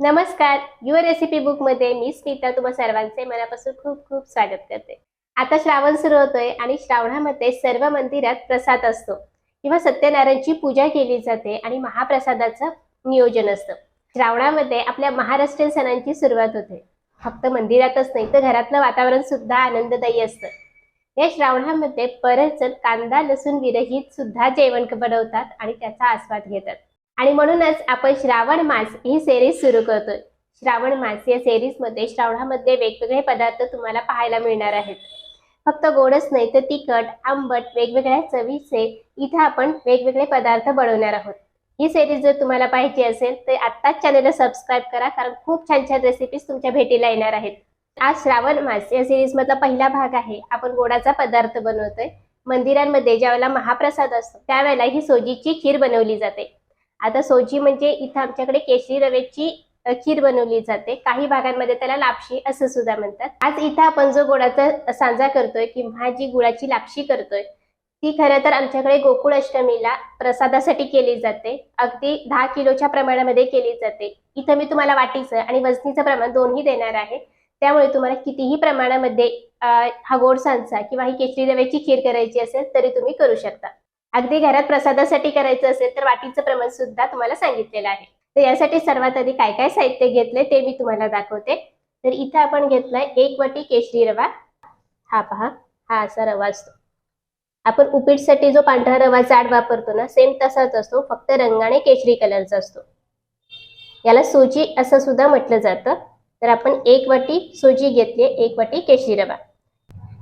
नमस्कार. Your recipe बुकमध्ये मी स्मिता. तुम्हा सर्वांचे मनापासून खूप खूप स्वागत करते. आता श्रावण सुरू होतोय आणि श्रावणामध्ये सर्व मंदिरात प्रसाद असतो. किंवा सत्यनारायणची पूजा केली जाते आणि महाप्रसादाचं नियोजन असतं. श्रावणामध्ये आपल्या महाराष्ट्रीयन सणांची सुरुवात होते. फक्त मंदिरातच नाही तर घरातलं वातावरण सुद्धा आनंददायी असतं. या श्रावणामध्ये बरेच जण कांदा लसूण विरहित सुद्धा जेवण बनवतात आणि त्याचा आस्वाद घेतात. आणि म्हणूनच आपण श्रावण मास ही सेरीज सुरू करतोय. श्रावण मास या सेरीजमध्ये श्रावणामध्ये वेगवेगळे पदार्थ तुम्हाला पाहायला मिळणार आहेत. फक्त गोडच नाही तर तिखट आंबट वेगवेगळ्या चवीचे इथं आपण वेगवेगळे पदार्थ बनवणार आहोत. ही सेरीज जर तुम्हाला पाहिजे असेल तर आत्ताच चॅनलला सबस्क्राईब करा कारण खूप छान छान रेसिपीज तुमच्या भेटीला येणार आहेत. आज श्रावण मास या सिरीज मधला पहिला भाग आहे. आपण गोडाचा पदार्थ बनवतोय. मंदिरांमध्ये ज्यावेळेला महाप्रसाद असतो त्यावेळेला ही सोजीची खीर बनवली जाते. आता सोजी म्हणजे इथं आमच्याकडे केशरी रव्याची खीर बनवली जाते. काही भागांमध्ये त्याला लापशी असं सुद्धा म्हणतात. आज इथं आपण जो गोडाचा सांजा करतोय किंवा जी गुळाची लापशी करतोय ती खरं तर आमच्याकडे गोकुळ अष्टमीला प्रसादासाठी केली जाते. अगदी दहा किलोच्या प्रमाणामध्ये केली जाते. इथं मी तुम्हाला वाटीचं आणि वजनीचं प्रमाण दोन्ही देणार आहे. त्यामुळे तुम्हाला कितीही प्रमाणामध्ये हा गोड सांजा किंवा ही केशरी रव्याची खीर करायची असेल तरी तुम्ही करू शकता. अगदी घरात प्रसादासाठी करायचं असेल तर वाटीचं प्रमाण सुद्धा तुम्हाला सांगितलेलं आहे. तर यासाठी सर्वात आधी काय काय साहित्य घेतले ते मी तुम्हाला दाखवते. तर इथं आपण घेतलाय एक वाटी केशरी रवा. हा पहा हा असा रवा असतो. आपण उपीटसाठी जो पांढरा रवा जाड वापरतो ना सेम तसाच असतो फक्त रंगाने केशरी कलरचा असतो. याला सोजी असं सुद्धा म्हटलं जातं. तर आपण एक वाटी सोजी घेतली एक वाटी केशरी रवा.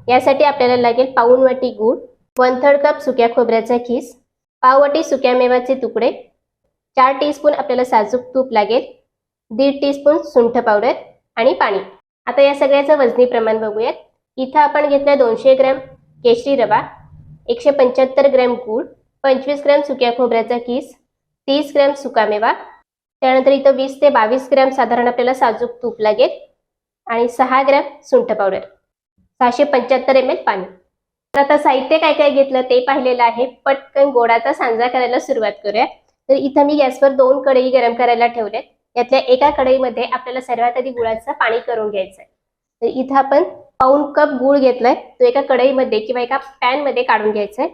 यासाठी आपल्याला लागेल पाऊन वाटी गूळ. वन थर्ड कप सुक्या खोबऱ्याचा खीस पाव सुक्या मेवाचे तुकडे चार टीस्पून आपल्याला साजूक तूप लागेल दीड टीस्पून सुंठ पावडर आणि पाणी. आता या सगळ्याचं वजनी प्रमाण बघूयात. इथं आपण घेतलं दोनशे ग्रॅम केशरी रवा एकशे पंच्याहत्तर ग्रॅम गूळ पंचवीस ग्रॅम सुक्या खोबऱ्याचा खीस तीस ग्रॅम सुकामेवा त्यानंतर इथं वीस ते बावीस ग्रॅम साधारण आपल्याला साजूक तूप लागेल आणि सहा ग्रॅम सुंठ पावडर सहाशे पंच्याहत्तर एम एल पाणी. तर आता साहित्य काय काय घेतलं ते पाहिलेलं आहे. पटकन गोडाचा सांजा करायला सुरुवात करूया. तर इथं मी गॅसवर दोन कढई गरम करायला ठेवलेत. यातल्या एका कढईमध्ये आपल्याला सर्वात आधी गुळाचं पाणी करून घ्यायचं आहे. तर इथं आपण पाऊन कप गुळ घेतलाय. तो एका कढईमध्ये किंवा एका पॅनमध्ये काढून घ्यायचा आहे.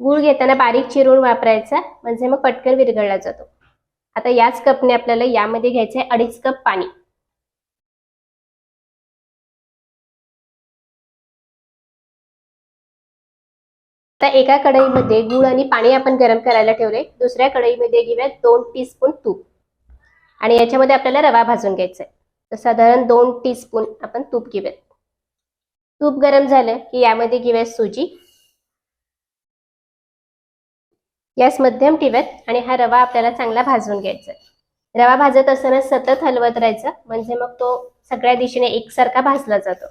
गुळ घेताना बारीक चिरून वापरायचा. म्हणजे मग पटकन विरघळला जातो. आता याच कपने आपल्याला यामध्ये घ्यायचं आहे अडीच कप पाणी. आता एका कढईमध्ये गुळ आणि पाणी आपण गरम करायला ठेवले. दुसऱ्या कढईमध्ये घेऊया दोन टीस्पून तूप. आणि याच्यामध्ये आपल्याला रवा भाजून घ्यायचा आहे तर साधारण दोन टीस्पून आपण तूप घेऊयात. तूप गरम झालं की यामध्ये घेऊयात सुजी. गॅस मध्यम ठेवत आणि हा रवा आपल्याला चांगला भाजून घ्यायचा आहे रवा भाजत असताना सतत हलवत राहायचं. म्हणजे मग तो सगळ्या दिशेने एकसारखा भाजला जातो.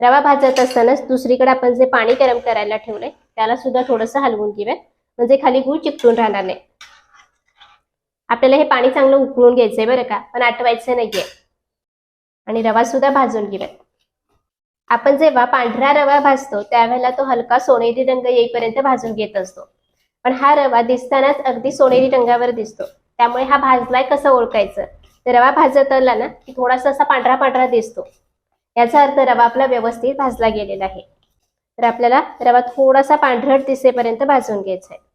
रवा भाजत असतानाच दुसरीकडे आपण जे पाणी गरम करायला ठेवलंय त्याला सुद्धा थोडंसं हलवून घेऊयात म्हणजे खाली गुळ चिकटून राहणार नाही. आपल्याला हे पाणी चांगलं उकळून घ्यायचंय बरं का पण आटवायचं नाहीये. आणि रवा सुद्धा भाजून घेऊयात. आपण जेव्हा पांढरा रवा भाजतो त्यावेळेला तो हलका सोनेरी रंग येईपर्यंत भाजून घेत असतो. पण हा रवा दिसतानाच अगदी सोनेरी रंगावर दिसतो. त्यामुळे हा भाजलाय कसं ओळखायचं? तर रवा भाजत आला ना की थोडासा असा पांढरा पांढरा दिसतो. याचा अर्थ रवा आपला व्यवस्थित भाजला गेलेला आहे. तर आपल्याला रवा थोडासा पांढरट दिसेपर्यंत भाजून घ्यायचा आहे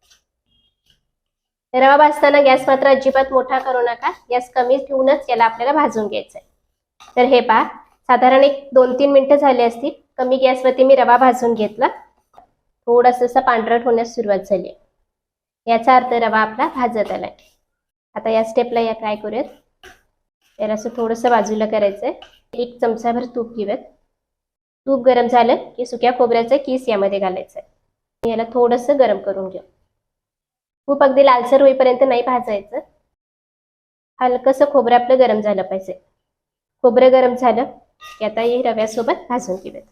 रवा भाजताना गॅस मात्र अजिबात मोठा करू नका. गॅस कमी ठेवूनच याला आपल्याला भाजून घ्यायचं आहे तर हे पहा साधारण एक दोन तीन मिनिटं झाली असतील. कमी गॅसवरती मी रवा भाजून घेतला. थोडासा पांढरट होण्यास सुरुवात झाली याचा अर्थ रवा आपला भाजत आलाय. आता या स्टेपला या काय करूयात. त्याला असं थोडंसं बाजूला करायचंय. एक चमचाभर तूप घेऊयात. तूप गरम झालं की सुक्या खोबऱ्याचं किस यामध्ये घालायचं आहे. याला थोडंसं गरम करून घेऊ. तूप अगदी लालसर होईपर्यंत नाही भाजायचं. हलकंसं खोबरं आपलं गरम झालं पाहिजे. खोबरं गरम झालं की आता हे रव्यासोबत भाजून घेऊयात.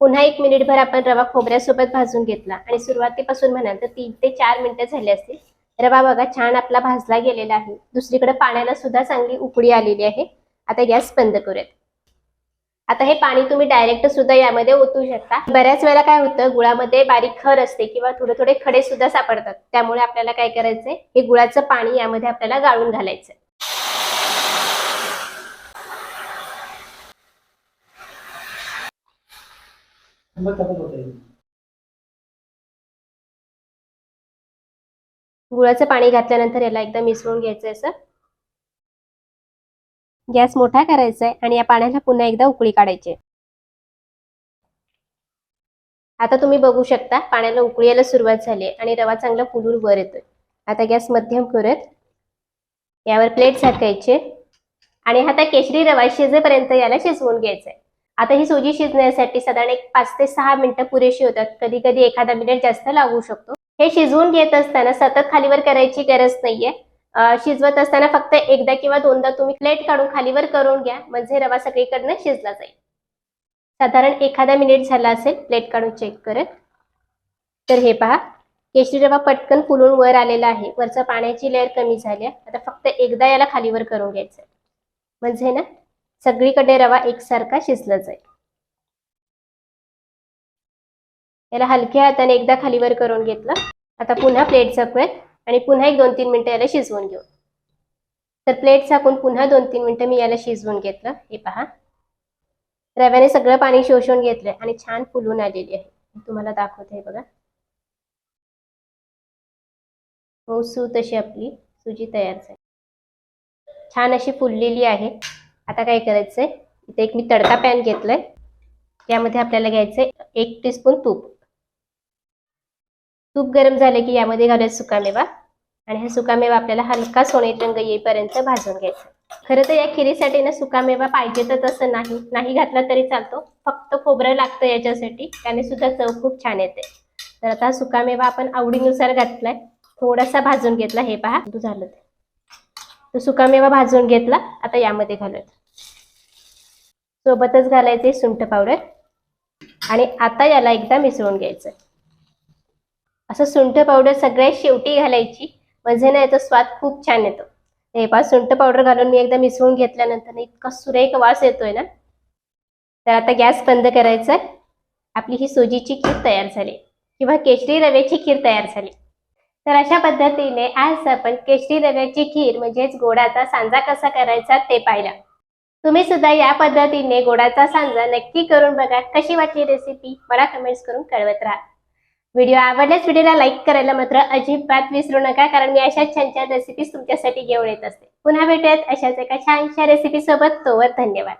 पुन्हा एक मिनिटभर आपण रवा खोबऱ्यासोबत भाजून घेतला. आणि सुरुवातीपासून म्हणाल तर तीन ते चार मिनिटं झाली असतील. रवा बघा छान आपला भाजला गेलेला आहे. दुसरीकडे पाण्याला सुद्धा चांगली उकळी आलेली आहे. आता गॅस बंद करूयात. आता हे पाणी तुम्ही डायरेक्ट सुद्धा यामध्ये ओतू शकता. बऱ्याच वेळेला काय होतं गुळामध्ये बारीक खर असते किंवा थोडे थोडे खडे सुद्धा सापडतात. त्यामुळे आपल्याला काय करायचंय हे गुळाचं पाणी यामध्ये आपल्याला गाळून घालायचंय. मग गुळाचं पाणी घातल्यानंतर याला एकदा मिसळून घ्यायचं असं. गॅस मोठा करायचा आहे आणि या पाण्याला पुन्हा एकदा उकळी काढायची आहे. आता तुम्ही बघू शकता पाण्याला उकळीला सुरुवात झाली आहे आणि रवा चांगला फुलून वर येतोय. आता गॅस मध्यम करत यावर प्लेट झाकायचे आणि आता केशरी रवा शिजेपर्यंत याला शिजवून घ्यायचा आहे. आता ही सुजी शिजण्यासाठी साधारण एक पाच ते सहा मिनिटं पुरेशी होतात. कधी कधी एखादा मिनिट जास्त लागू शकतो. हे शिजवून घेत असताना सतत खालीवर करायची गरज नाहीये. शिजवत असताना फक्त एकदा किंवा दोनदा तुम्ही प्लेट काढून खालीवर करून घ्या. म्हणजे रवा सगळीकडनं शिजला जाईल. साधारण एखादा मिनिट झाला असेल प्लेट काढून चेक करत. तर हे पहा. केशरी रवा पटकन फुलून वर आलेला आहे. वरचा पाण्याची लेअर कमी झाली आहे. आता फक्त एकदा याला खालीवर करून घ्यायचं म्हणजे ना सगळीकडे रवा एकसारखा शिजला जाईल. याला हलक्या हाताने एकदा खालीवर करून घेतलं. आता पुन्हा प्लेट झाकूयात आणि पुन्हा एक दोन तीन मिनटं याला शिजवून घेऊ. तर प्लेट झाकून पुन्हा दोन तीन मिनिटं मी याला शिजवून घेतलं. हे पहा. रव्याने सगळं पाणी शोषून घेतलंय आणि छान फुलून आलेली आहे. तुम्हाला दाखवते बघा. हो, मऊसू तशी आपली सुजी तयार झाली. छान अशी फुललेली आहे. आता काय करायचंय? इथे एक मी तडका पॅन घेतलाय. त्यामध्ये आपल्याला घ्यायचंय एक टीस्पून तूप. तूप गरम झाले की यामध्ये घालूया सुकामेवा आणि हा सुकामेवा आपल्याला हलका सोनेरी रंग येईपर्यंत भाजून घ्यायचा. खरं तर या खिरीसाठी ना सुकामेवा पाहिजे तर तसं नाही. नाही घातला तरी चालतो. फक्त खोबरं लागतं याच्यासाठी. त्याने सुद्धा चव खूप छान येते. तर आता हा सुकामेवा आपण आवडीनुसार घातलाय. थोडासा भाजून घेतला. हे पहा तू झालं ते. तो सुकामेवा भाजून घेतला. आता यामध्ये घालूयात सोबतच घालायचे सुंठ पावडर. आणि आता याला एकदा मिसळून घ्यायचं असं सुंठ पावडर सगळ्यात शेवटी घालायची. म्हणजे ना याचा स्वाद खूप छान येतो. हे पहा सुंठ पावडर घालून मी एकदा मिसळून घेतल्यानंतर इतका सुरेख वास येतोय ना. तर आता गॅस बंद करायचा आपली ही सुजीची खीर तयार झाली किंवा केशरी रव्याची खीर तयार झाली. तर अशा पद्धतीने आज आपण केशरी रव्याची खीर म्हणजेच गोडाचा सांजा कसा करायचा ते पाहिला. तुम्ही सुद्धा या पद्धतीने गोडाचा सांजा नक्की करून बघा. कशी वाटली रेसिपी मला कमेंट्स करून कळवत राहा. व्हिडिओ आवडल्यास व्हिडिओला लाईक करायला मात्र अजिबात विसरू नका कारण मी अशाच छान छान रेसिपीज तुमच्यासाठी घेऊन येत असते. पुन्हा भेटूयात अशाच एका छानशा रेसिपी सोबत. तोवर धन्यवाद.